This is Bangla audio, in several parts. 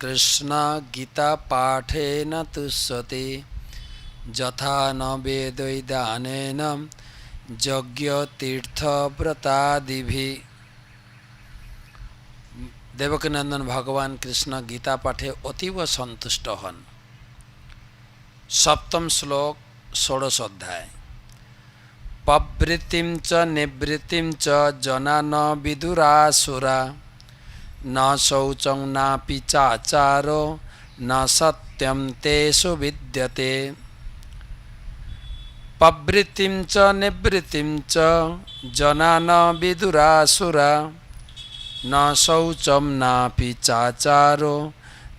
কৃষ্ণ গীতা পাঠেন তুষ্যতে যথা ন বেদৈদানেন দেবকীনন্দন ভগবান কৃষ্ণ গীতা পাঠে অতীব সন্তুষ্ট হন সপ্তম শ্লোক ষোড়শ অধ্যায় পবৃত্তিম চ নিবৃত্তিম চ জনা ন বিদুরাসুরা ন শৌচং নাপি চাচারো ন সত্যম তেষু বিদ্যতে পবৃত্তিম চ নিবৃত্তিম চ জনা ন বিদুরাসুরা ন শৌচম নাপি চাচারো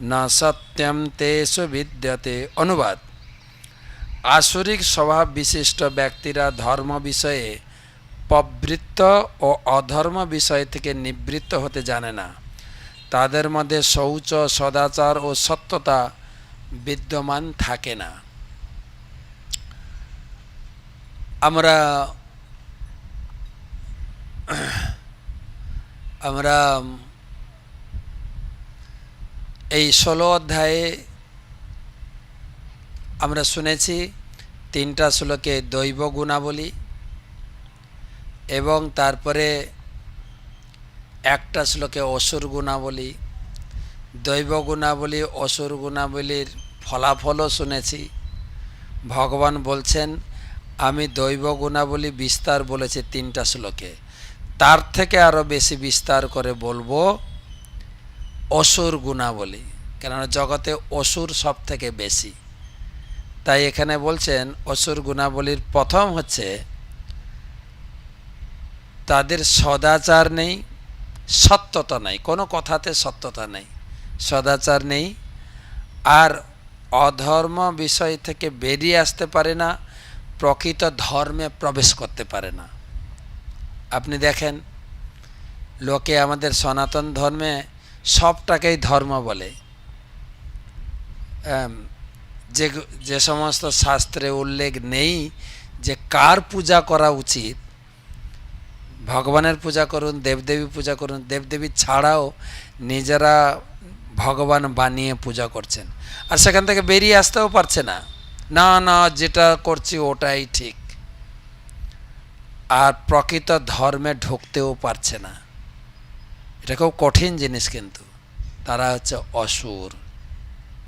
ন সত্যম তেষু বিদ্যতে অনুবাদ আসরিক স্বভাব বিশিষ্ট ব্যক্তিরা ধর্ম বিষয়ে প্রবৃত্ত ও অধর্ম বিষয় থেকে নিবৃত্ত হতে জানে না। তাদের মধ্যে শৌচ, সদাচার ও সত্যতা বিদ্যমান থাকে না। আমরা আমরা এই ষোলো অধ্যায়ে আমরা শুনেছি, তিনটা শ্লোকে দৈব গুণাবলী এবং তারপরে একটা শ্লোকে অসুর গুণাবলী, দৈব গুণাবলী, অসুর গুণাবলীর ফলাফলও শুনেছি। ভগবান বলছেন, আমি দৈব গুণাবলী বিস্তার বলেছি তিনটা শ্লোকে। তার থেকে আরও বেশি বিস্তার করে বলব, অসুর গুণাবলী। কেননা জগতে অসুর সব থেকে বেশি। তাই এখানে বলছেন, অসুর গুণাবলীর প্রথম হচ্ছে, তাদের সদাচার নেই সত্যতা নেই, কোনো কথাতে সত্যতা নেই, সদাচার নেই। আর অধর্ম বিষয় থেকে বেরিয়ে আসতে পারে না, প্রকৃত ধর্মে প্রবেশ করতে পারে না। আপনি দেখেন, লোকে আমাদের সনাতন ধর্মে সবটাকেই ধর্ম বলে। যে যে সমস্ত শাস্ত্রে উল্লেখ নেই যে কার পূজা করা উচিত ভগবানের পূজা করুন দেবদেবী পূজা করুন, দেবদেবী ছাড়াও নিজেরা ভগবান বানিয়ে পূজা করছেন। আর সেখান থেকে বেরিয়ে আসতেও পারছে না। না না, যেটা করছি ওটাই ঠিক। আর প্রকৃত ধর্মে ঢুকতেও পারছে না। এটা খুব কঠিন জিনিস কিন্তু। তারা হচ্ছে অসুর।